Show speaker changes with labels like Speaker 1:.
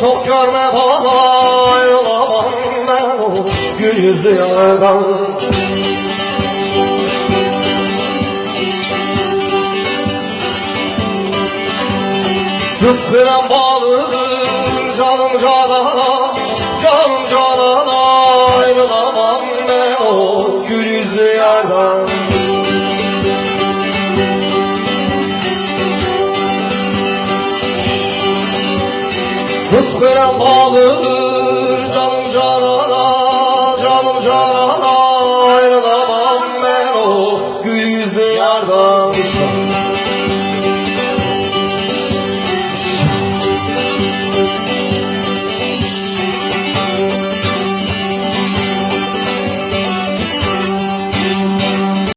Speaker 1: Çok görme bana ayrılamam ben o gül yüzlü yardan Sıfıran bağlım canım canana Canım canana ayrılamam ben o gül yüzlü yardan Sus kıran bağlıdır canım canana Canım canana ayrılamam ben o gül yüzlü yardan.